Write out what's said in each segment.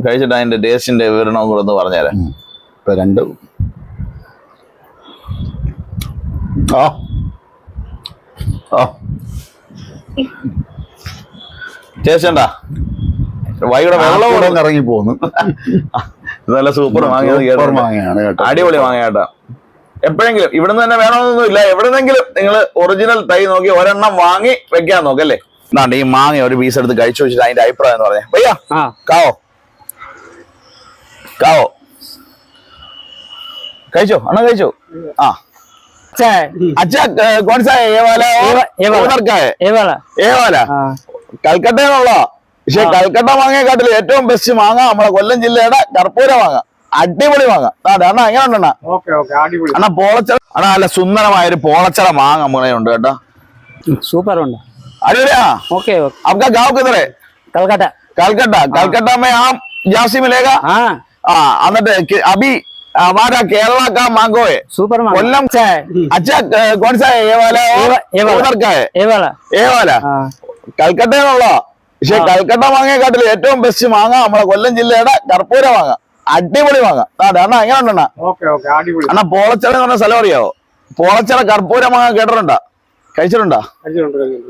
കഴിച്ചിട്ട് അതിന്റെ ടേസ്റ്റിന്റെ വിവരണം കൂടെ ഒന്ന് പറഞ്ഞുതരാം ഇപ്പൊ രണ്ട്. ആ. ആ. ടേസ്റ്റ് വൈകിട്ട് വെള്ളം ഇറങ്ങി പോകുന്നു നല്ല സൂപ്പർ മാങ്ങയാണ് കേട്ടോ. അടിപൊളി വാങ്ങ കേട്ടോ. എപ്പോഴെങ്കിലും ഇവിടുന്ന് തന്നെ വേണമെന്നൊന്നും ഇല്ല. എവിടെന്നെങ്കിലും നിങ്ങൾ ഒറിജിനൽ തൈ നോക്കി ഒരെണ്ണം വാങ്ങി വെക്കാൻ നോക്കല്ലേ എന്നാണ്ട് ഈ മാങ്ങ ഒരു പീസ് എടുത്ത് കഴിച്ചു വെച്ചിട്ട് അതിന്റെ അഭിപ്രായം എന്ന് പറഞ്ഞേ. കാവോ? കാവോ കഴിച്ചോ? അണ്ണ കഴിച്ചോ? ആ. അച്ഛാ പക്ഷെ കൽക്കട്ട മാങ്ങയെക്കാട്ടിൽ ഏറ്റവും ബെസ്റ്റ് മാങ്ങ നമ്മളെ കൊല്ലം ജില്ലയുടെ കർപ്പൂര മാങ്ങ. അടിപൊളി മാങ്ങ. അണ്ണാ എങ്ങനെ ഉണ്ടെണ്ണ അണ പോളച്ചട അണ നല്ല സുന്ദരമായ ഒരു പോളച്ചട മാങ്ങ നമ്മളെ ഉണ്ട് കേട്ടോ. സൂപ്പർ ഉണ്ട്. അടിപൊളിയാ? ഓക്കെ आपका गांव किधर है कलकत्ता कलकत्ता कलकत्ता में आप हाँ എന്നിട്ട് कि- अभी हमारा केरला का मांगो है सुपर मार्केट कोल्लम अच्छा है अच्छा क- कौन सा है ये वाला ये और वा- ये वाला। उधर का है ये वाला ये वाला हाँ കൽക്കട്ടയിലുള്ള പക്ഷെ ആ. കൽക്കട്ട മാങ്ങയെക്കാട്ടിൽ ഏറ്റവും ബെസ്റ്റ് മാങ്ങ നമ്മളെ കൊല്ലം ജില്ലയുടെ കർപ്പൂര മാങ്ങ അടിപൊളി മാങ്ങ അതെ അണ്ണാ എങ്ങനെ ഉണ്ടെണ്ണ ഓക്കെ ഓക്കെ അടിപൊളി അണ്ണാ പോളച്ചട എന്ന് പറഞ്ഞ സ്ഥലം അറിയാവോ പോളച്ചട കർപ്പൂര മാങ്ങ കേട്ടിട്ടുണ്ടോ കഴിച്ചിട്ടുണ്ടോ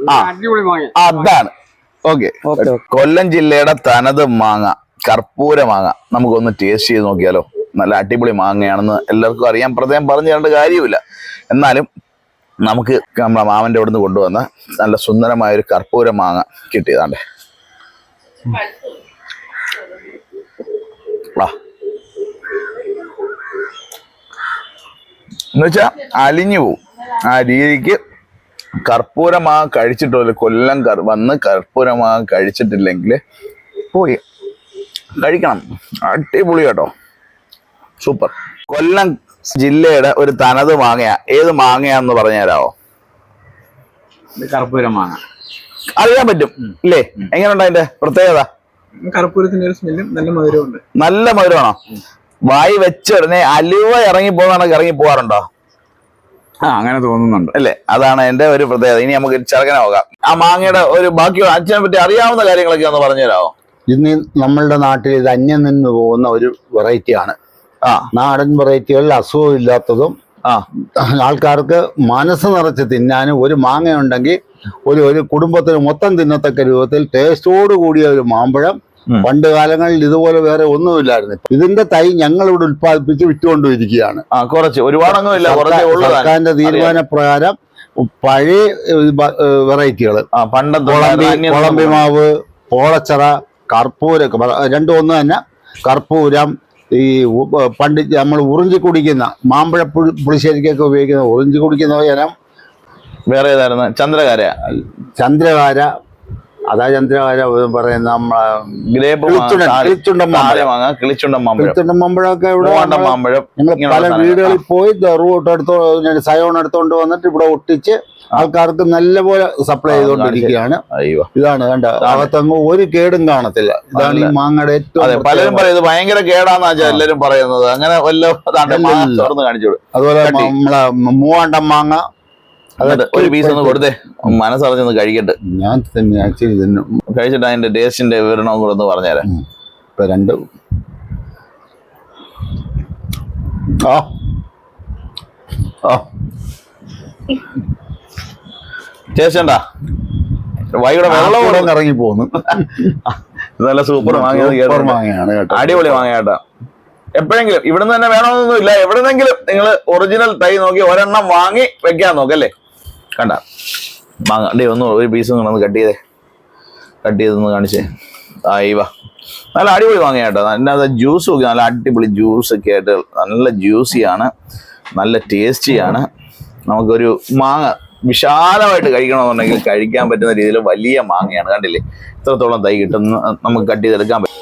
ആ. അടിപൊളി വാങ്ങി അതാണ് ഓക്കെ ഓക്കെ ഓക്കെ കൊല്ലം ജില്ലയുടെ തനത് മാങ്ങ കർപ്പൂര മാങ്ങ നമുക്കൊന്ന് ടേസ്റ്റ് ചെയ്ത് നോക്കിയാലോ. നല്ല അടിപൊളി മാങ്ങയാണെന്ന് എല്ലാവർക്കും അറിയാം. പ്രത്യേകം പറഞ്ഞു തരേണ്ട കാര്യമില്ല എന്നാലും നമുക്ക് നമ്മളെ മാമന്റെ അവിടെ നിന്ന് കൊണ്ടുവന്ന നല്ല സുന്ദരമായ ഒരു കർപ്പൂര മാങ്ങ കിട്ടിയതാണ് എന്നുവെച്ചാൽ എന്നുവെച്ചാ അലിഞ്ഞു പോവും. ആ രീതിക്ക് കർപ്പൂരമാങ്ങ കഴിച്ചിട്ടില്ല കൊല്ലം വന്ന് കർപ്പൂരമാങ്ങ കഴിച്ചിട്ടില്ലെങ്കിൽ പോയി. കഴിക്കണം. അടിപൊളി കേട്ടോ. സൂപ്പർ. കൊല്ലം ജില്ലയുടെ ഒരു തനത് മാങ്ങയാ ഏത് മാങ്ങയാന്ന് പറഞ്ഞുതരാവോ? കർപ്പൂര മാങ്ങ. അറിയാൻ പറ്റും ഇല്ലേ? എങ്ങനെയുണ്ട് അതിന്റെ പ്രത്യേകത? കർപ്പൂരത്തിന്റെ ഒരു സ്മെല്ലും നല്ല മധുരമുണ്ട് നല്ല മധുരമാണോ? വായി വെച്ച ഉടനെ അലുവ ഇറങ്ങി പോകുന്ന ഇറങ്ങി പോകാറുണ്ടോ? ആ അങ്ങനെ തോന്നുന്നുണ്ട്. അല്ലേ? അതാണ് എന്റെ ഒരു പ്രത്യേകത. ഇനി നമുക്ക് ചെറുക്കനെ നോക്കാം. ആ മാങ്ങയുടെ ഒരു ബാക്കി അച്ഛനെ പറ്റി അറിയാവുന്ന കാര്യങ്ങളൊക്കെ ഒന്ന് പറഞ്ഞു തരാമോ ഇന്ന് നമ്മളുടെ നാട്ടിൽ ഇത് അന്യം നിന്ന് പോകുന്ന ഒരു വെറൈറ്റിയാണ് ആ. നാടൻ വെറൈറ്റികളിൽ അസുഖം ഇല്ലാത്തതും ആ. ആൾക്കാർക്ക് മനസ്സ് നിറച്ച് തിന്നാനും ഒരു മാങ്ങ ഉണ്ടെങ്കിൽ ഒരു ഒരു കുടുംബത്തിന് മൊത്തം തിന്നത്തക്ക രൂപത്തിൽ ടേസ്റ്റോട് കൂടിയ ഒരു മാമ്പഴം പണ്ട് കാലങ്ങളിൽ ഇതുപോലെ വേറെ ഒന്നുമില്ലായിരുന്നു. ഇതിന്റെ തൈ ഞങ്ങൾ ഇവിടെ ഉത്പാദിപ്പിച്ച് വിറ്റുകൊണ്ടിരിക്കുകയാണ് കുറച്ച് ഒരുപാടൊന്നും ഇല്ല കുറച്ചേ സർക്കാർ- ഉള്ളൂ സർക്കാരിന്റെ തീരുമാനപ്രകാരം പഴയ വെറൈറ്റികൾ പണ്ട് കൊളമ്പി കുളമ്പി മാവ് പോളച്ചറ കർപ്പൂര രണ്ടും ഒന്ന് തന്നെ. കർപ്പൂരം ഈ പണ്ട് നമ്മൾ ഉറിഞ്ചി കുടിക്കുന്ന മാമ്പഴ പുളി- പുളിശ്ശേരിക്കൊക്കെ ഉപയോഗിക്കുന്ന ഉറിഞ്ചി കുടിക്കുന്ന ഇനം വേറെ ഏതായിരുന്നു? ചന്ദ്രകാര. ചന്ദ്രകാര അതാ ചന്ദ്രകാര പറയുന്ന നമ്മളെ കിളിച്ചുണ്ടൻ, മാമ്പഴമൊക്കെ ഇവിടെ ഞങ്ങൾ പല വീടുകളിൽ പോയി റൂട്ട് എടുത്തോ സയോൺ എടുത്തോണ്ട് വന്നിട്ട് ഇവിടെ ഒട്ടിച്ച് ആൾക്കാർക്ക് നല്ലപോലെ സപ്ലൈ ചെയ്തുകൊണ്ടിരിക്കുകയാണ്. ഇതാണ് കണ്ട അകത്തങ്ങ് ഒരു കേടും കാണത്തില്ല. ഇതാണ് ഈ മാങ്ങയുടെ ഏറ്റവും പലരും പറയുന്നത് ഭയങ്കര കേടാന്നാ എല്ലാരും പറയുന്നത്. അങ്ങനെ വല്ല. തുറന്ന് അതുപോലെ. നമ്മളെ മൂവാണ്ടം മാങ്ങ എന്നിട്ട് ഒരു പീസ് ഒന്ന് കൊടുത്തേ. മനസ്സറിഞ്ഞൊന്ന് കഴിക്കട്ടെ. ഞാൻ തന്നെ ആക്ച്വലി തന്നെ കഴിച്ചിട്ട് അതിന്റെ ടേസ്റ്റിന്റെ വിവരണം കൂടെ ഒന്ന് പറഞ്ഞുതരാം. ഇപ്പൊ രണ്ട്. ആ. ആ. ടേസ്റ്റ് വൈകിട്ട് വെള്ളം കൂടെ ഇറങ്ങി പോകുന്നു നല്ല സൂപ്പർ മാങ്ങയാണ് കേട്ടോ. അടിപൊളി മാങ്ങ കേട്ടോ. എപ്പോഴെങ്കിലും ഇവിടുന്ന് തന്നെ വേണമെന്നൊന്നും ഇല്ല എവിടെന്നെങ്കിലും നിങ്ങൾ ഒറിജിനൽ തൈ നോക്കി ഒരെണ്ണം വാങ്ങി വെക്കാൻ നോക്കല്ലേ കണ്ട. മാങ്ങ. ഡേ ഒന്ന് ഒരു പീസ് ഒന്ന് കട്ട് ചെയ്തേ. കട്ട് ചെയ്തൊന്ന് കാണിച്ചേ. ആയി വാ. നല്ല അടിപൊളി മാങ്ങ കേട്ടോ. നല്ല ജ്യൂസ് ഒക്കെ നല്ല അടിപൊളി ജ്യൂസ് ഒക്കെ ആയിട്ട് നല്ല ജ്യൂസിയാണ് നല്ല ടേസ്റ്റിയാണ് നമുക്കൊരു മാങ്ങ വിശാലമായിട്ട് കഴിക്കണമെന്നുണ്ടെങ്കിൽ കഴിക്കാൻ പറ്റുന്ന രീതിയിൽ വലിയ മാങ്ങയാണ്. കണ്ടില്ലേ? ഇത്രത്തോളം തൈ കിട്ടുന്ന നമുക്ക് കട്ട് ചെയ്തെടുക്കാൻ പറ്റും.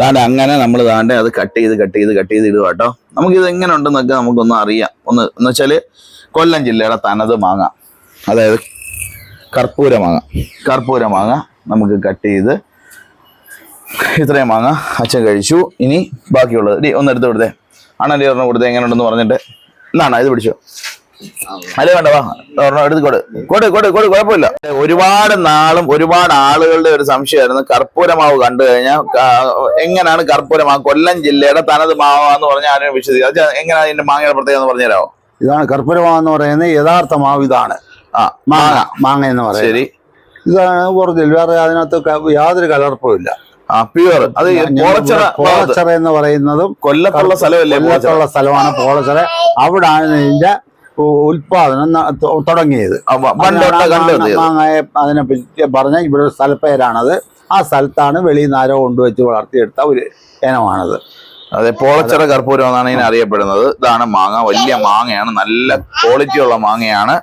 ദാണ്ട് അങ്ങനെ നമ്മൾ ദാണ്ട് അത് കട്ട് ചെയ്ത് കട്ട് ചെയ്ത് കട്ട് ചെയ്ത് ഇടുക കേട്ടോ നമുക്കിത് എങ്ങനെ ഉണ്ടെന്നൊക്കെ നമുക്കൊന്ന് അറിയാം. ഒന്ന് എന്ന് വെച്ചാൽ കൊല്ലം ജില്ലയുടെ തനത് മാങ്ങ. അതായത് കർപ്പൂര മാങ്ങ. കർപ്പൂര മാങ്ങ നമുക്ക് കട്ട് ചെയ്ത് ഇത്രയും മാങ്ങ അച്ഛൻ കഴിച്ചു. ഇനി ബാക്കിയുള്ളത്. ഡി ഒന്ന് എടുത്ത് കൊടുത്തേ. അണ്ണന്റെ ഒരെണ്ണം കൊടുത്തേ എങ്ങനെ ഉണ്ടെന്ന് പറഞ്ഞിട്ട് എന്നാണ് ഇത് പിടിച്ചോ. അല്ല വേണ്ട വാ. ഒരെണ്ണം എടുത്ത് കൊടു. കൊടു കൊടു കൊടു കുഴപ്പമില്ല. ഒരുപാട് നാളും ഒരുപാട് ആളുകളുടെ ഒരു സംശയമായിരുന്നു. കർപ്പൂരമാവ് കണ്ടു കഴിഞ്ഞാൽ എങ്ങനെയാണ് കർപ്പൂരമാവ് കൊല്ലം ജില്ലയുടെ തനത് മാവാന്ന് പറഞ്ഞാൽ ആരും വിശ്വസിക്കുക. എങ്ങനെയാണ് ഇതിന്റെ മാങ്ങയുടെ പ്രത്യേകത എന്ന് പറഞ്ഞുതരാമോ? ഇതാണ് കർപ്പൂരമാവെന്ന് പറയുന്നത് യഥാർത്ഥ മാവ് ഇതാണ്. മാങ്ങ. മാങ്ങ. എന്ന് പറയുന്നത്. ശരി. ഇതാണ് ഒറിജിനൽ വേറെ അതിനകത്ത് യാതൊരു കലർപ്പും ഇല്ല. പ്യുവർ അത് പോളച്ചിറ എന്ന് പറയുന്നതും കൊല്ലത്തുള്ള സ്ഥലമല്ലേ കൊല്ലത്തുള്ള സ്ഥലമാണ് പോളച്ചറ അവിടാണ് ഇതിന്റെ ഉൽപാദനം തുടങ്ങിയത്. മാങ്ങയെ അതിനെ പറ്റി പറഞ്ഞ ഇവിടെ ഒരു സ്ഥലപ്പേരാണത് ആ സ്ഥലത്താണ് വെളിയിൽ നിന്ന് ആരോ കൊണ്ടുവച്ച് വളർത്തിയെടുത്ത ഒരു ഇനമാണത്. അതെ പോളച്ചറ കർപ്പൂരം എന്നാണ് ഇതിനെ അറിയപ്പെടുന്നത്. ഇതാണ് മാങ്ങ. വലിയ മാങ്ങയാണ്. നല്ല ക്വാളിറ്റി ഉള്ള മാങ്ങയാണ്.